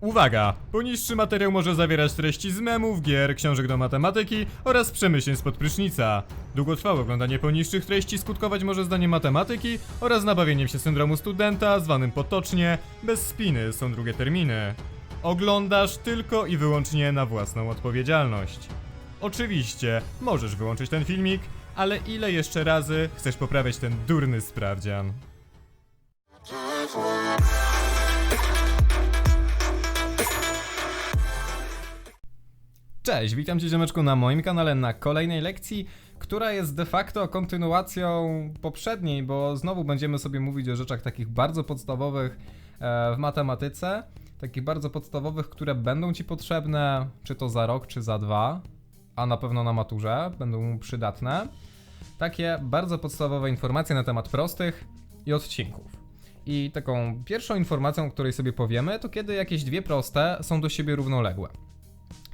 Uwaga! Poniższy materiał może zawierać treści z memów, gier, książek do matematyki oraz przemyśleń spod prysznica. Długotrwałe oglądanie poniższych treści skutkować może zdaniem matematyki oraz nabawieniem się syndromu studenta, zwanym potocznie bez spiny są drugie terminy. Oglądasz tylko i wyłącznie na własną odpowiedzialność. Oczywiście, możesz wyłączyć ten filmik, ale ile jeszcze razy chcesz poprawiać ten durny sprawdzian? Cześć, witam Cię ziomeczku na moim kanale na kolejnej lekcji, która jest de facto kontynuacją poprzedniej, bo znowu będziemy sobie mówić o rzeczach takich bardzo podstawowych e, w matematyce, takich bardzo podstawowych, które będą Ci potrzebne, czy to za rok, czy za dwa, a na pewno na maturze będą przydatne. Takie bardzo podstawowe informacje na temat prostych i odcinków. I taką pierwszą informacją, o której sobie powiemy, to kiedy jakieś dwie proste są do siebie równoległe.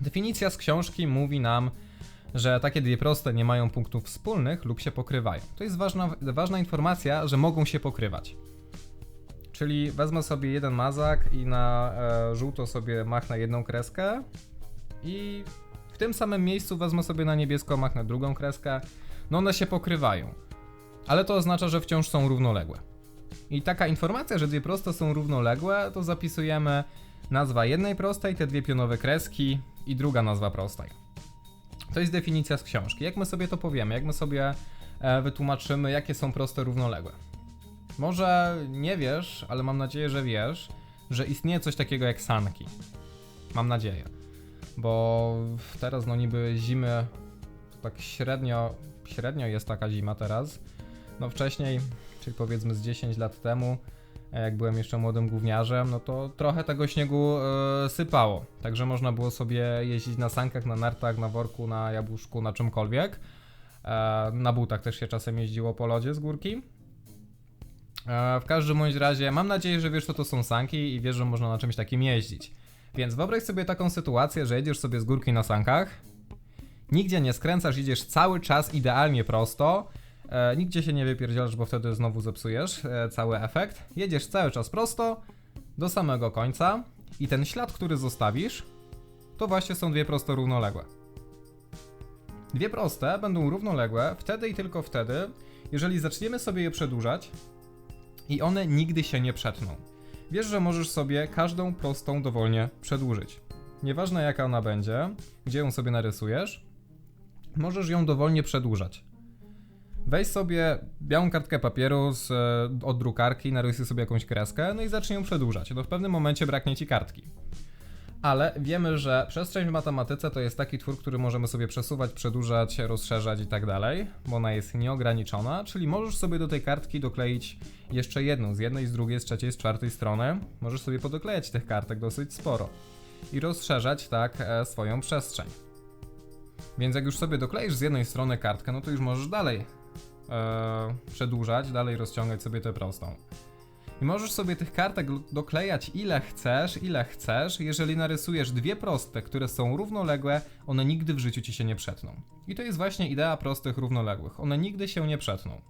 Definicja z książki mówi nam, że takie dwie proste nie mają punktów wspólnych lub się pokrywają. To jest ważna, ważna informacja, że mogą się pokrywać. Czyli wezmę sobie jeden mazak i na e, żółto sobie machnę jedną kreskę i w tym samym miejscu wezmę sobie na niebiesko machnę drugą kreskę. No one się pokrywają. Ale to oznacza, że wciąż są równoległe. I taka informacja, że dwie proste są równoległe, to zapisujemy nazwa jednej prostej, te dwie pionowe kreski i druga nazwa prostej. To jest definicja z książki. Jak my sobie to powiemy? Jak my sobie e, wytłumaczymy, jakie są proste równoległe? Może nie wiesz, ale mam nadzieję, że wiesz, że istnieje coś takiego jak sanki. Mam nadzieję. Bo teraz no niby zimy tak średnio, średnio jest taka zima teraz. No wcześniej, czyli powiedzmy z 10 lat temu, jak byłem jeszcze młodym gówniarzem, no to trochę tego śniegu e, sypało. Także można było sobie jeździć na sankach, na nartach, na worku, na jabłuszku, na czymkolwiek. E, na butach też się czasem jeździło po lodzie z górki. E, w każdym bądź razie, mam nadzieję, że wiesz, co to są sanki i wiesz, że można na czymś takim jeździć. Więc wyobraź sobie taką sytuację, że jedziesz sobie z górki na sankach, nigdzie nie skręcasz, idziesz cały czas idealnie prosto, e, nigdzie się nie wypierdzielasz, bo wtedy znowu zepsujesz e, cały efekt. Jedziesz cały czas prosto do samego końca i ten ślad, który zostawisz, to właśnie są dwie proste równoległe. Dwie proste będą równoległe wtedy i tylko wtedy, jeżeli zaczniemy sobie je przedłużać i one nigdy się nie przetną. Wiesz, że możesz sobie każdą prostą dowolnie przedłużyć. Nieważne jaka ona będzie, gdzie ją sobie narysujesz, możesz ją dowolnie przedłużać. Weź sobie białą kartkę papieru z, e, od drukarki, narysuj sobie jakąś kreskę, no i zacznij ją przedłużać. No w pewnym momencie braknie ci kartki. Ale wiemy, że przestrzeń w matematyce to jest taki twór, który możemy sobie przesuwać, przedłużać, rozszerzać i tak dalej, bo ona jest nieograniczona, czyli możesz sobie do tej kartki dokleić jeszcze jedną, z jednej, z drugiej, z trzeciej, z czwartej strony. Możesz sobie podoklejać tych kartek dosyć sporo i rozszerzać tak e, swoją przestrzeń. Więc jak już sobie dokleisz z jednej strony kartkę, no to już możesz dalej e, przedłużać, dalej rozciągać sobie tę prostą. I możesz sobie tych kartek doklejać ile chcesz, ile chcesz. Jeżeli narysujesz dwie proste, które są równoległe, one nigdy w życiu ci się nie przetną. I to jest właśnie idea prostych równoległych. One nigdy się nie przetną.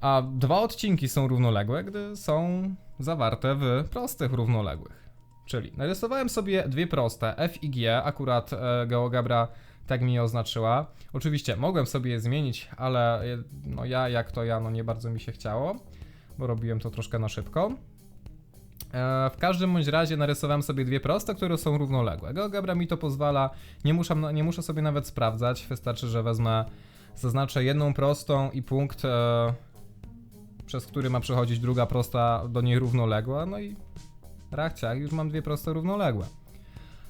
A dwa odcinki są równoległe, gdy są zawarte w prostych równoległych. Czyli narysowałem sobie dwie proste, f i g, akurat e, tak mi je oznaczyła. Oczywiście mogłem sobie je zmienić, ale no ja jak to ja, no nie bardzo mi się chciało bo robiłem to troszkę na szybko. E, w każdym bądź razie narysowałem sobie dwie proste, które są równoległe. GeoGebra mi to pozwala, nie muszę, nie muszę sobie nawet sprawdzać, wystarczy, że wezmę, zaznaczę jedną prostą i punkt, e, przez który ma przechodzić druga prosta do niej równoległa, no i rachciach, już mam dwie proste równoległe.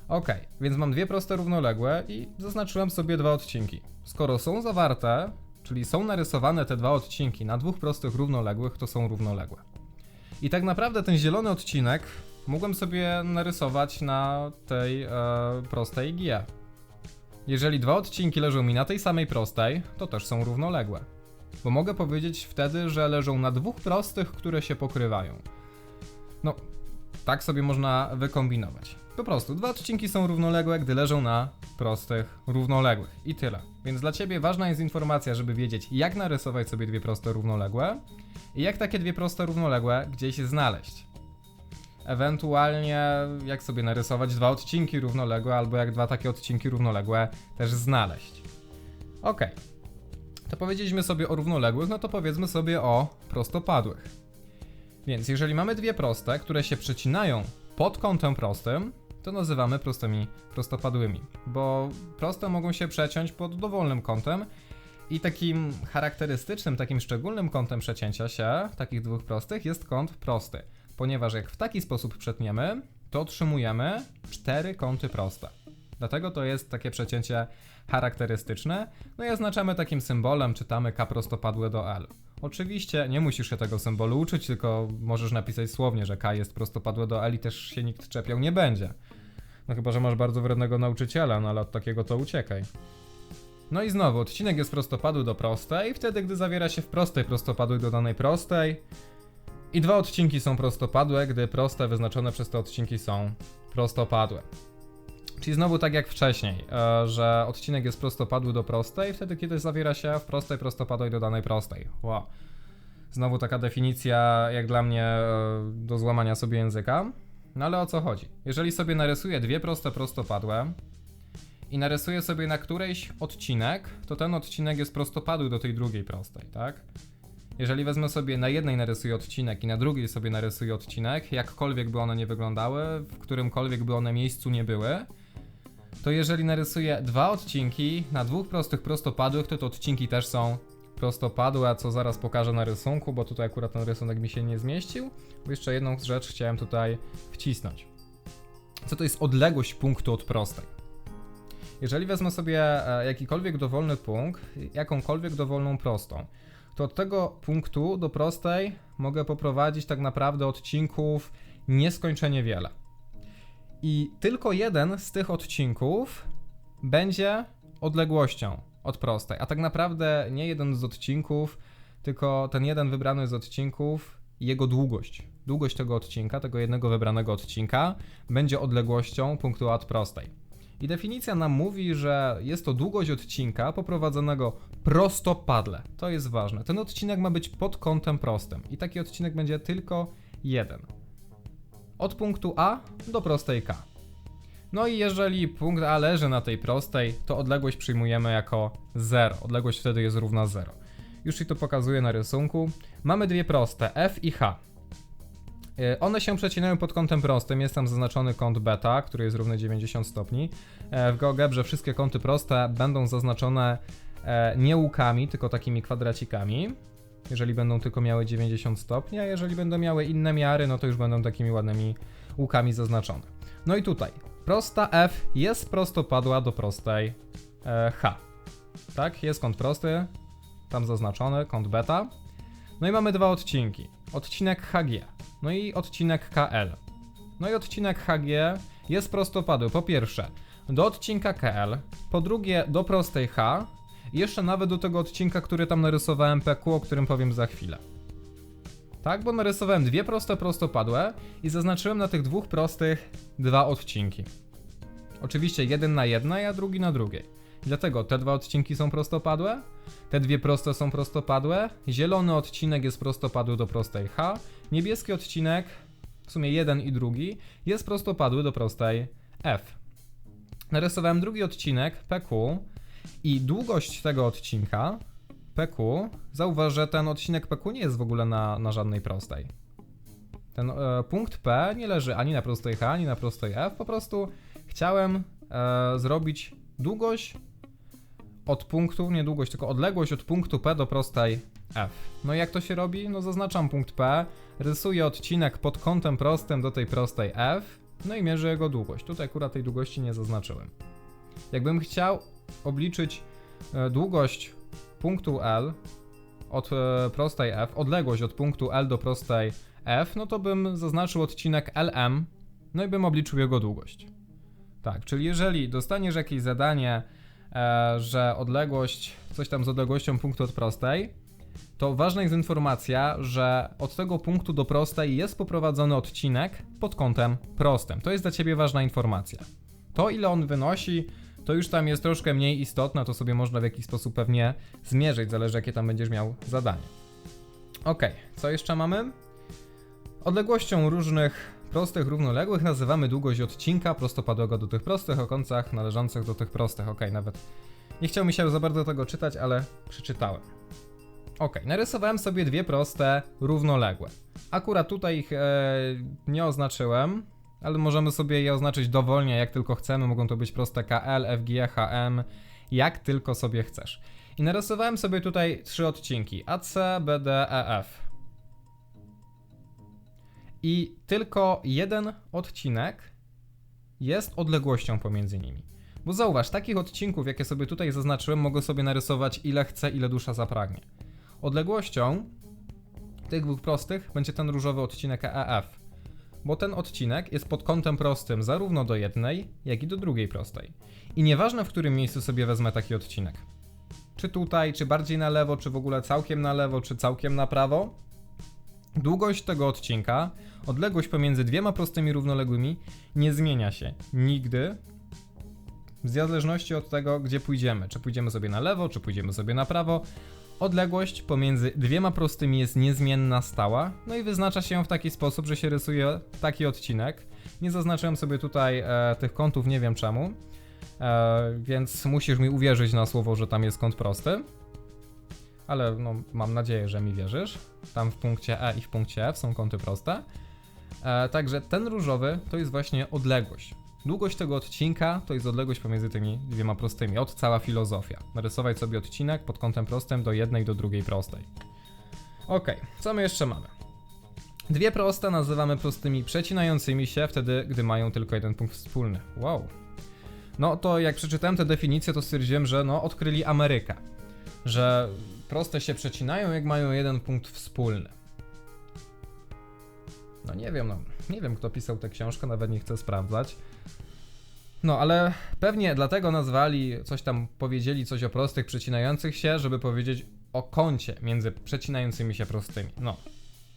Ok, więc mam dwie proste równoległe i zaznaczyłem sobie dwa odcinki. Skoro są zawarte, czyli są narysowane te dwa odcinki na dwóch prostych równoległych, to są równoległe. I tak naprawdę ten zielony odcinek mogłem sobie narysować na tej e, prostej G. Jeżeli dwa odcinki leżą mi na tej samej prostej, to też są równoległe. Bo mogę powiedzieć wtedy, że leżą na dwóch prostych, które się pokrywają. No, tak sobie można wykombinować. Po prostu, dwa odcinki są równoległe, gdy leżą na prostych, równoległych. I tyle. Więc dla Ciebie ważna jest informacja, żeby wiedzieć, jak narysować sobie dwie proste równoległe i jak takie dwie proste równoległe gdzieś znaleźć. Ewentualnie jak sobie narysować dwa odcinki równoległe, albo jak dwa takie odcinki równoległe też znaleźć. Ok. To powiedzieliśmy sobie o równoległych, no to powiedzmy sobie o prostopadłych. Więc jeżeli mamy dwie proste, które się przecinają pod kątem prostym, to nazywamy prostymi prostopadłymi, bo proste mogą się przeciąć pod dowolnym kątem i takim charakterystycznym, takim szczególnym kątem przecięcia się takich dwóch prostych jest kąt prosty, ponieważ jak w taki sposób przetniemy, to otrzymujemy cztery kąty proste. Dlatego to jest takie przecięcie charakterystyczne. No i oznaczamy takim symbolem, czytamy K prostopadłe do L. Oczywiście nie musisz się tego symbolu uczyć, tylko możesz napisać słownie, że K jest prostopadłe do L i też się nikt czepiał nie będzie. No chyba, że masz bardzo wrednego nauczyciela, no ale od takiego to uciekaj. No i znowu, odcinek jest prostopadły do prostej, wtedy gdy zawiera się w prostej prostopadłej do danej prostej. I dwa odcinki są prostopadłe, gdy proste wyznaczone przez te odcinki są prostopadłe. Czyli znowu tak jak wcześniej, e, że odcinek jest prostopadły do prostej, wtedy kiedy zawiera się w prostej prostopadłej do danej prostej. Wow. Znowu taka definicja, jak dla mnie, e, do złamania sobie języka. No ale o co chodzi? Jeżeli sobie narysuję dwie proste prostopadłe i narysuję sobie na którejś odcinek, to ten odcinek jest prostopadły do tej drugiej prostej, tak? Jeżeli wezmę sobie na jednej narysuję odcinek i na drugiej sobie narysuję odcinek, jakkolwiek by one nie wyglądały, w którymkolwiek by one miejscu nie były, to jeżeli narysuję dwa odcinki na dwóch prostych prostopadłych, to te odcinki też są prostopadłe, co zaraz pokażę na rysunku, bo tutaj akurat ten rysunek mi się nie zmieścił. Bo jeszcze jedną rzecz chciałem tutaj wcisnąć. Co to jest odległość punktu od prostej? Jeżeli wezmę sobie e, jakikolwiek dowolny punkt, jakąkolwiek dowolną prostą, to od tego punktu do prostej mogę poprowadzić tak naprawdę odcinków nieskończenie wiele. I tylko jeden z tych odcinków będzie odległością od prostej. A tak naprawdę nie jeden z odcinków, tylko ten jeden wybrany z odcinków jego długość. Długość tego odcinka, tego jednego wybranego odcinka, będzie odległością punktu A od prostej. I definicja nam mówi, że jest to długość odcinka poprowadzonego prostopadle. To jest ważne. Ten odcinek ma być pod kątem prostym. I taki odcinek będzie tylko jeden. Od punktu A do prostej K. No i jeżeli punkt A leży na tej prostej, to odległość przyjmujemy jako 0. Odległość wtedy jest równa 0. Już Ci to pokazuję na rysunku. Mamy dwie proste, F i H. E, One się przecinają pod kątem prostym, jest tam zaznaczony kąt beta, który jest równy 90 stopni. E, W GeoGebrze wszystkie kąty proste będą zaznaczone e, nie łukami, tylko takimi kwadracikami. Jeżeli będą tylko miały 90 stopni, a jeżeli będą miały inne miary, no to już będą takimi ładnymi łukami zaznaczone. No i tutaj, prosta F jest prostopadła do prostej e, H. Tak, jest kąt prosty, tam zaznaczony, kąt beta. No i mamy dwa odcinki. Odcinek HG, no i odcinek KL. No i odcinek HG jest prostopadły po pierwsze do odcinka KL, po drugie do prostej H jeszcze nawet do tego odcinka, który tam narysowałem PQ, o którym powiem za chwilę. Tak, bo narysowałem dwie proste prostopadłe i zaznaczyłem na tych dwóch prostych dwa odcinki. Oczywiście jeden na jednej, a drugi na drugiej. Dlatego te dwa odcinki są prostopadłe, te dwie proste są prostopadłe, zielony odcinek jest prostopadły do prostej H, niebieski odcinek, w sumie jeden i drugi, jest prostopadły do prostej F. Narysowałem drugi odcinek PQ i długość tego odcinka PQ, zauważ, że ten odcinek PQ nie jest w ogóle na, na żadnej prostej. Ten e, punkt P nie leży ani na prostej H, ani na prostej F, po prostu chciałem e, zrobić długość od punktu, nie długość, tylko odległość od punktu P do prostej F. No i jak to się robi? No zaznaczam punkt P, rysuję odcinek pod kątem prostym do tej prostej F, no i mierzę jego długość. Tutaj akurat tej długości nie zaznaczyłem. Jakbym chciał obliczyć e, długość punktu L od e, prostej F, odległość od punktu L do prostej F, no to bym zaznaczył odcinek LM, no i bym obliczył jego długość. Tak, czyli jeżeli dostaniesz jakieś zadanie, e, że odległość, coś tam z odległością punktu od prostej, to ważna jest informacja, że od tego punktu do prostej jest poprowadzony odcinek pod kątem prostym. To jest dla Ciebie ważna informacja. To, ile on wynosi, to już tam jest troszkę mniej istotne, to sobie można w jakiś sposób pewnie zmierzyć, zależy jakie tam będziesz miał zadanie. Ok, co jeszcze mamy? Odległością różnych prostych równoległych nazywamy długość odcinka prostopadłego do tych prostych o końcach należących do tych prostych. Ok, nawet nie chciał mi się za bardzo tego czytać, ale przeczytałem. Ok, narysowałem sobie dwie proste równoległe. Akurat tutaj ich e, nie oznaczyłem, ale możemy sobie je oznaczyć dowolnie, jak tylko chcemy. Mogą to być proste KL, FG, HM, jak tylko sobie chcesz. I narysowałem sobie tutaj trzy odcinki AC, BD, EF. I tylko jeden odcinek jest odległością pomiędzy nimi. Bo zauważ, takich odcinków, jakie sobie tutaj zaznaczyłem, mogę sobie narysować ile chcę, ile dusza zapragnie. Odległością tych dwóch prostych będzie ten różowy odcinek EF. Bo ten odcinek jest pod kątem prostym zarówno do jednej, jak i do drugiej prostej. I nieważne w którym miejscu sobie wezmę taki odcinek. Czy tutaj, czy bardziej na lewo, czy w ogóle całkiem na lewo, czy całkiem na prawo. Długość tego odcinka, odległość pomiędzy dwiema prostymi równoległymi nie zmienia się nigdy, w zależności od tego, gdzie pójdziemy. Czy pójdziemy sobie na lewo, czy pójdziemy sobie na prawo. Odległość pomiędzy dwiema prostymi jest niezmienna, stała, no i wyznacza się w taki sposób, że się rysuje taki odcinek. Nie zaznaczyłem sobie tutaj e, tych kątów, nie wiem czemu, e, więc musisz mi uwierzyć na słowo, że tam jest kąt prosty. Ale no, mam nadzieję, że mi wierzysz. Tam w punkcie E i w punkcie F są kąty proste. E, także ten różowy to jest właśnie odległość. Długość tego odcinka to jest odległość pomiędzy tymi dwiema prostymi. Od cała filozofia. Narysować sobie odcinek pod kątem prostym do jednej do drugiej prostej. Ok, co my jeszcze mamy? Dwie proste nazywamy prostymi przecinającymi się wtedy, gdy mają tylko jeden punkt wspólny. Wow. No to jak przeczytałem tę definicję, to stwierdziłem, że no odkryli Amerykę. Że proste się przecinają, jak mają jeden punkt wspólny. No nie wiem, no nie wiem kto pisał tę książkę, nawet nie chcę sprawdzać. No, ale pewnie dlatego nazwali, coś tam powiedzieli, coś o prostych przecinających się, żeby powiedzieć o kącie między przecinającymi się prostymi. No,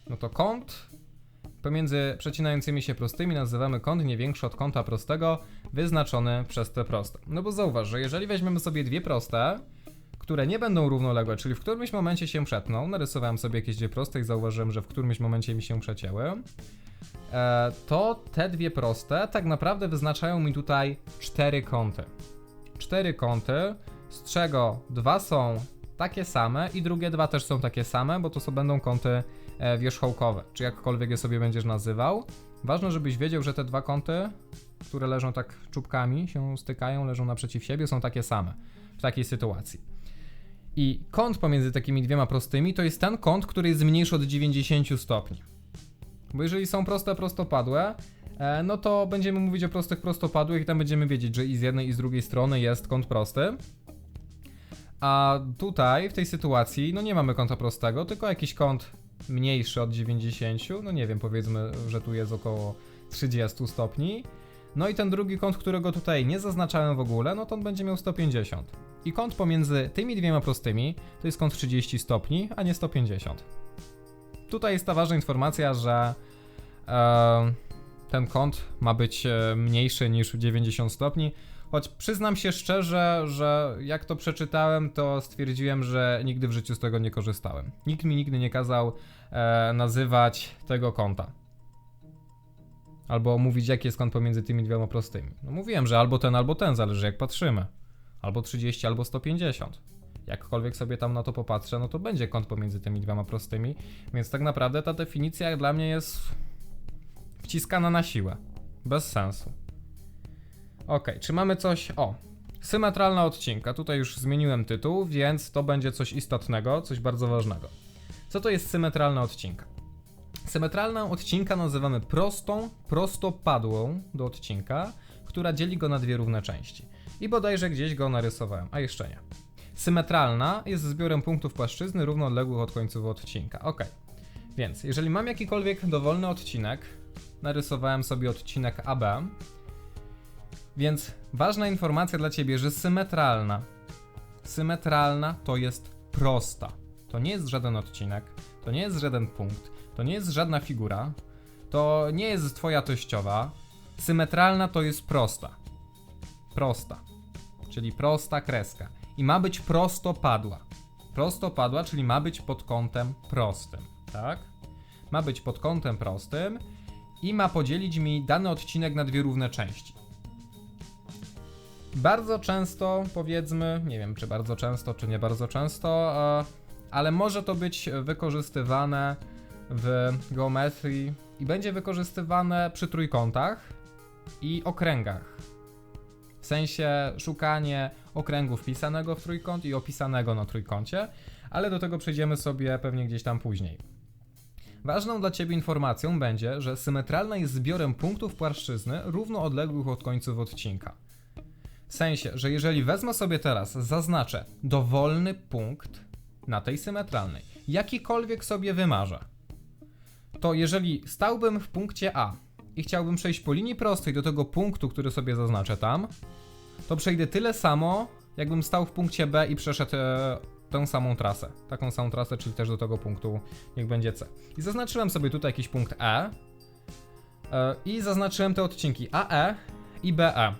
no to kąt pomiędzy przecinającymi się prostymi nazywamy kąt nie większy od kąta prostego, wyznaczony przez te proste. No bo zauważ, że jeżeli weźmiemy sobie dwie proste, które nie będą równoległe, czyli w którymś momencie się przetną, narysowałem sobie jakieś dwie proste i zauważyłem, że w którymś momencie mi się przecięły, e, to te dwie proste tak naprawdę wyznaczają mi tutaj cztery kąty. Cztery kąty, z czego dwa są takie same i drugie dwa też są takie same, bo to są będą kąty e, wierzchołkowe, czy jakkolwiek je sobie będziesz nazywał. Ważne, żebyś wiedział, że te dwa kąty, które leżą tak czubkami, się stykają, leżą naprzeciw siebie, są takie same w takiej sytuacji. I kąt pomiędzy takimi dwiema prostymi to jest ten kąt, który jest mniejszy od 90 stopni. Bo jeżeli są proste prostopadłe, e, no to będziemy mówić o prostych prostopadłych i tam będziemy wiedzieć, że i z jednej i z drugiej strony jest kąt prosty. A tutaj, w tej sytuacji, no nie mamy kąta prostego, tylko jakiś kąt mniejszy od 90, no nie wiem, powiedzmy, że tu jest około 30 stopni. No i ten drugi kąt, którego tutaj nie zaznaczałem w ogóle, no to on będzie miał 150. I kąt pomiędzy tymi dwiema prostymi to jest kąt 30 stopni, a nie 150. Tutaj jest ta ważna informacja, że e, ten kąt ma być e, mniejszy niż 90 stopni. Choć przyznam się szczerze, że jak to przeczytałem, to stwierdziłem, że nigdy w życiu z tego nie korzystałem. Nikt mi nigdy nie kazał e, nazywać tego kąta. Albo mówić, jaki jest kąt pomiędzy tymi dwiema prostymi. No mówiłem, że albo ten, albo ten, zależy jak patrzymy. Albo 30, albo 150. Jakkolwiek sobie tam na to popatrzę, no to będzie kąt pomiędzy tymi dwiema prostymi. Więc tak naprawdę ta definicja dla mnie jest wciskana na siłę. Bez sensu. Ok, czy mamy coś. O, symetralna odcinka. Tutaj już zmieniłem tytuł, więc to będzie coś istotnego, coś bardzo ważnego. Co to jest symetralna odcinka? Symetralną odcinka nazywamy prostą, prostopadłą do odcinka, która dzieli go na dwie równe części. I bodajże gdzieś go narysowałem, a jeszcze nie. Symetralna jest zbiorem punktów płaszczyzny równoległych od końców odcinka. Ok, więc jeżeli mam jakikolwiek dowolny odcinek, narysowałem sobie odcinek AB, więc ważna informacja dla ciebie, że symetralna. Symetralna to jest prosta. To nie jest żaden odcinek, to nie jest żaden punkt, to nie jest żadna figura, to nie jest twoja teściowa. Symetralna to jest prosta. Prosta. Czyli prosta kreska. I ma być prostopadła. Prostopadła, czyli ma być pod kątem prostym, tak? Ma być pod kątem prostym i ma podzielić mi dany odcinek na dwie równe części. Bardzo często, powiedzmy, nie wiem czy bardzo często, czy nie bardzo często, e, ale może to być wykorzystywane w geometrii i będzie wykorzystywane przy trójkątach i okręgach. W sensie szukanie okręgu wpisanego w trójkąt i opisanego na trójkącie, ale do tego przejdziemy sobie pewnie gdzieś tam później. Ważną dla Ciebie informacją będzie, że symetralna jest zbiorem punktów płaszczyzny równo odległych od końców odcinka. W sensie, że jeżeli wezmę sobie teraz, zaznaczę dowolny punkt na tej symetralnej, jakikolwiek sobie wymarzę, to jeżeli stałbym w punkcie A i chciałbym przejść po linii prostej do tego punktu, który sobie zaznaczę tam, to przejdę tyle samo, jakbym stał w punkcie B i przeszedł e, tę samą trasę. Taką samą trasę, czyli też do tego punktu, niech będzie C. I zaznaczyłem sobie tutaj jakiś punkt E e i zaznaczyłem te odcinki AE i BE.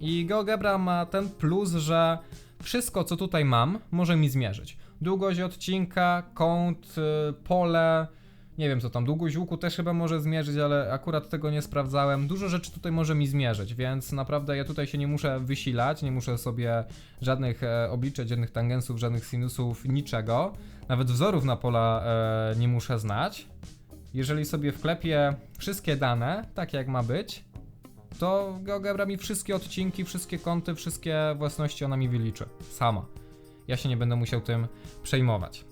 I GeoGebra ma ten plus, że wszystko co tutaj mam może mi zmierzyć. Długość odcinka, kąt, y, pole, nie wiem co tam, długość łuku też chyba może zmierzyć, ale akurat tego nie sprawdzałem. Dużo rzeczy tutaj może mi zmierzyć, więc naprawdę ja tutaj się nie muszę wysilać, nie muszę sobie żadnych e, obliczać, żadnych tangensów, żadnych sinusów, niczego. Nawet wzorów na pola e, nie muszę znać. Jeżeli sobie wklepię wszystkie dane, tak jak ma być, to GeoGebra mi wszystkie odcinki, wszystkie kąty, wszystkie własności ona mi wyliczy. Sama. Ja się nie będę musiał tym przejmować.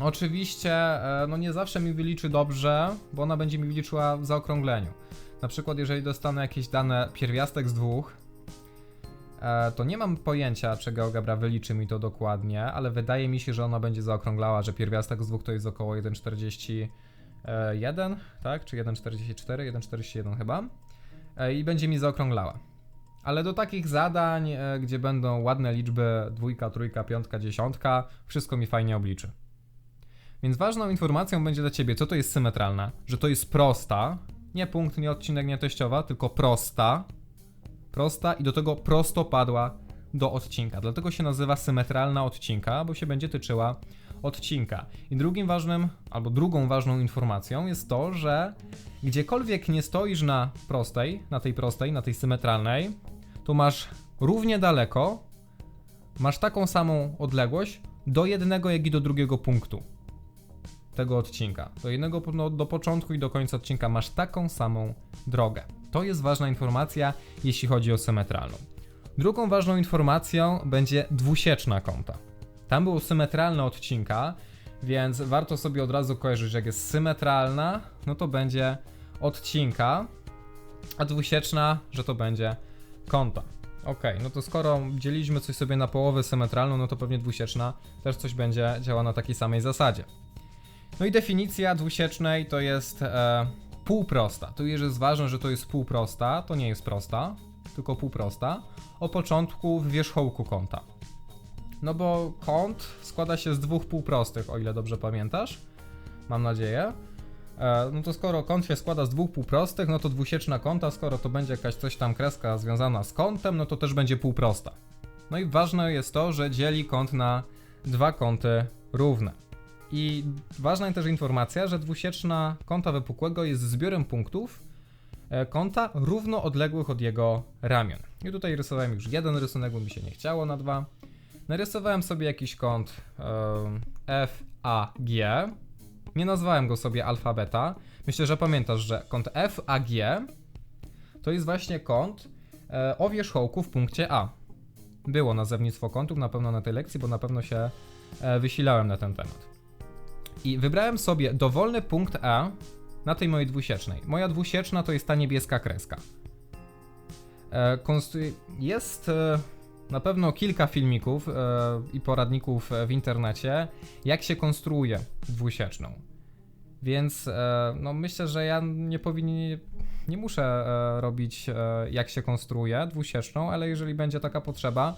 Oczywiście, e, no nie zawsze mi wyliczy dobrze, bo ona będzie mi wyliczyła w zaokrągleniu. Na przykład, jeżeli dostanę jakieś dane pierwiastek z dwóch, e, to nie mam pojęcia, czy GeoGebra wyliczy mi to dokładnie, ale wydaje mi się, że ona będzie zaokrąglała, że pierwiastek z dwóch to jest około 1,41, tak? Czy 1,44, 1,41 chyba. E, I będzie mi zaokrąglała. Ale do takich zadań, gdzie będą ładne liczby, dwójka, trójka, piątka, dziesiątka, wszystko mi fajnie obliczy. Więc ważną informacją będzie dla ciebie, co to jest symetralna, że to jest prosta, nie punkt, nie odcinek, nie teściowa, tylko prosta, prosta i do tego prostopadła do odcinka. Dlatego się nazywa symetralna odcinka, bo się będzie tyczyła odcinka. I drugim ważnym, albo drugą ważną informacją jest to, że gdziekolwiek nie stoisz na prostej, na tej prostej, na tej symetralnej, to masz równie daleko, masz taką samą odległość do jednego, jak i do drugiego punktu tego odcinka. Do jednego no, do początku i do końca odcinka masz taką samą drogę. To jest ważna informacja, jeśli chodzi o symetralną. Drugą ważną informacją będzie dwusieczna kąta. Tam było symetralne odcinka, więc warto sobie od razu kojarzyć, że jak jest symetralna, no to będzie odcinka, a dwusieczna, że to będzie kąta. Ok, no to skoro dzieliliśmy coś sobie na połowę symetralną, no to pewnie dwusieczna też coś będzie działała na takiej samej zasadzie. No i definicja dwusiecznej to jest e, półprosta. Tu jest ważne, że to jest półprosta, to nie jest prosta, tylko półprosta, o początku w wierzchołku kąta. No bo kąt składa się z dwóch półprostych, o ile dobrze pamiętasz. Mam nadzieję. E, no to skoro kąt się składa z dwóch półprostych, no to dwusieczna kąta, skoro to będzie jakaś coś tam kreska związana z kątem, no to też będzie półprosta. No i ważne jest to, że dzieli kąt na dwa kąty równe. I ważna też informacja, że dwusieczna kąta wypukłego jest zbiorem punktów e, kąta równo odległych od jego ramion. I tutaj rysowałem już jeden rysunek, bo mi się nie chciało na dwa. Narysowałem sobie jakiś kąt e, FAG. Nie nazwałem go sobie alfabeta. Myślę, że pamiętasz, że kąt FAG to jest właśnie kąt e, o wierzchołku w punkcie A. Było nazewnictwo kątów na pewno na tej lekcji, bo na pewno się wysilałem na ten temat. I wybrałem sobie dowolny punkt A na tej mojej dwusiecznej. Moja dwusieczna to jest ta niebieska kreska. E, jest e, na pewno kilka filmików e, i poradników w internecie, jak się konstruuje dwusieczną. Więc no, myślę, że ja nie powinien, nie muszę robić jak się konstruuje dwusieczną, ale jeżeli będzie taka potrzeba,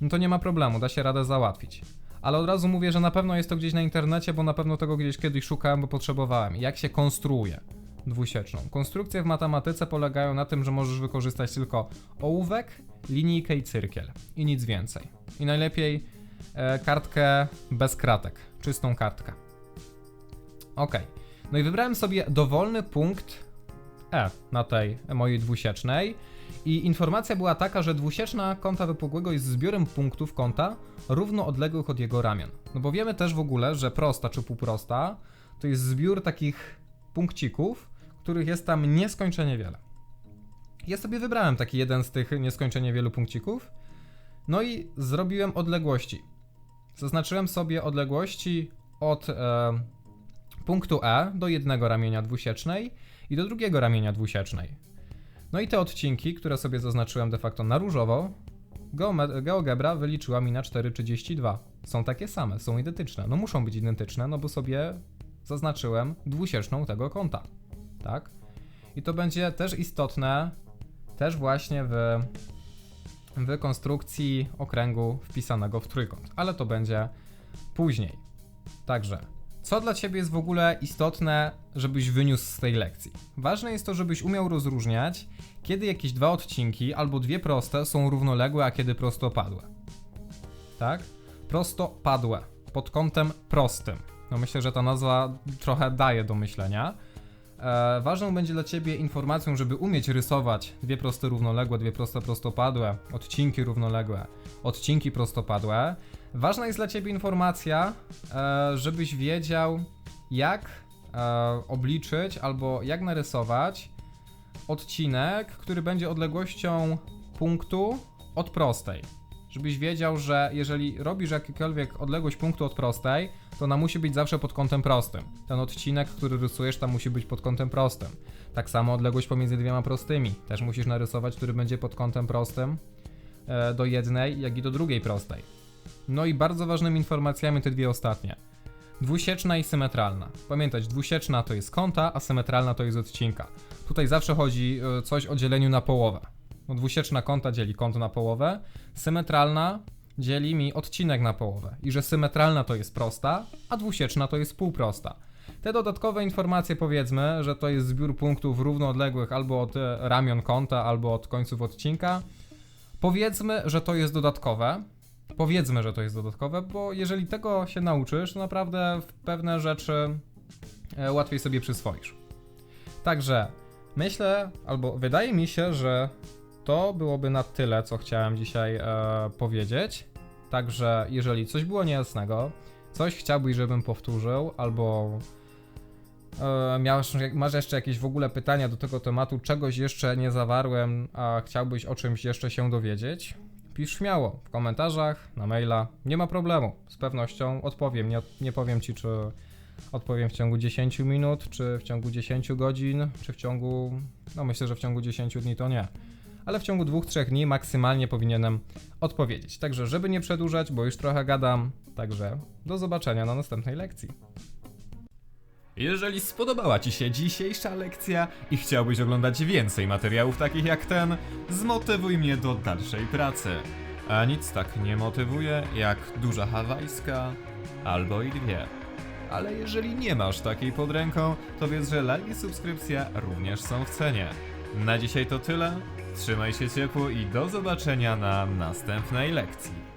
no to nie ma problemu, da się radę załatwić ale od razu mówię, że na pewno jest to gdzieś na internecie, bo na pewno tego gdzieś kiedyś szukałem, bo potrzebowałem. Jak się konstruuje dwusieczną? Konstrukcje w matematyce polegają na tym, że możesz wykorzystać tylko ołówek, linijkę i cyrkiel i nic więcej. I najlepiej e, kartkę bez kratek, czystą kartkę. Ok. No i wybrałem sobie dowolny punkt E na tej mojej dwusiecznej. I informacja była taka, że dwusieczna kąta wypukłego jest zbiorem punktów kąta równo odległych od jego ramion. No bo wiemy też w ogóle, że prosta czy półprosta to jest zbiór takich punkcików, których jest tam nieskończenie wiele. Ja sobie wybrałem taki jeden z tych nieskończenie wielu punkcików. No i zrobiłem odległości. Zaznaczyłem sobie odległości od e, punktu E do jednego ramienia dwusiecznej i do drugiego ramienia dwusiecznej. No i te odcinki, które sobie zaznaczyłem de facto na różowo, GeoGebra wyliczyła mi na 4,32. Są takie same, są identyczne. No muszą być identyczne, no bo sobie zaznaczyłem dwusieczną tego kąta. Tak? I to będzie też istotne, też właśnie w, w konstrukcji okręgu wpisanego w trójkąt, ale to będzie później. Także, co dla Ciebie jest w ogóle istotne, żebyś wyniósł z tej lekcji? Ważne jest to, żebyś umiał rozróżniać, kiedy jakieś dwa odcinki albo dwie proste są równoległe, a kiedy prostopadłe. Tak? Prostopadłe, pod kątem prostym. No myślę, że ta nazwa trochę daje do myślenia. E, ważną będzie dla Ciebie informacją, żeby umieć rysować dwie proste równoległe, dwie proste prostopadłe, odcinki równoległe, odcinki prostopadłe. Ważna jest dla Ciebie informacja, e, żebyś wiedział, jak e, obliczyć albo jak narysować odcinek, który będzie odległością punktu od prostej. Żebyś wiedział, że jeżeli robisz jakąkolwiek odległość punktu od prostej, to ona musi być zawsze pod kątem prostym. Ten odcinek, który rysujesz, tam musi być pod kątem prostym. Tak samo odległość pomiędzy dwiema prostymi. Też musisz narysować, który będzie pod kątem prostym e, do jednej, jak i do drugiej prostej. No i bardzo ważnymi informacjami te dwie ostatnie. Dwusieczna i symetralna. Pamiętać, dwusieczna to jest kąta, a symetralna to jest odcinka. Tutaj zawsze chodzi e, coś o dzieleniu na połowę. No, dwusieczna kąta dzieli kąt na połowę, symetralna dzieli mi odcinek na połowę. I że symetralna to jest prosta, a dwusieczna to jest półprosta. Te dodatkowe informacje powiedzmy, że to jest zbiór punktów równoodległych albo od e, ramion kąta, albo od końców odcinka. Powiedzmy, że to jest dodatkowe. Powiedzmy, że to jest dodatkowe, bo jeżeli tego się nauczysz, to naprawdę pewne rzeczy e, łatwiej sobie przyswoisz. Także myślę, albo wydaje mi się, że to byłoby na tyle, co chciałem dzisiaj e, powiedzieć. Także jeżeli coś było niejasnego, coś chciałbyś, żebym powtórzył, albo e, miałeś, masz jeszcze jakieś w ogóle pytania do tego tematu, czegoś jeszcze nie zawarłem, a chciałbyś o czymś jeszcze się dowiedzieć, pisz śmiało. W komentarzach, na maila, nie ma problemu, z pewnością odpowiem, nie, nie powiem ci, czy odpowiem w ciągu 10 minut, czy w ciągu 10 godzin, czy w ciągu, no myślę, że w ciągu 10 dni to nie. Ale w ciągu 2-3 dni maksymalnie powinienem odpowiedzieć. Także, żeby nie przedłużać, bo już trochę gadam, także do zobaczenia na następnej lekcji. Jeżeli spodobała Ci się dzisiejsza lekcja i chciałbyś oglądać więcej materiałów takich jak ten, zmotywuj mnie do dalszej pracy. A nic tak nie motywuje jak duża hawajska albo i dwie. Ale jeżeli nie masz takiej pod ręką, to wiedz, że like i subskrypcja również są w cenie. Na dzisiaj to tyle. Trzymaj się ciepło i do zobaczenia na następnej lekcji.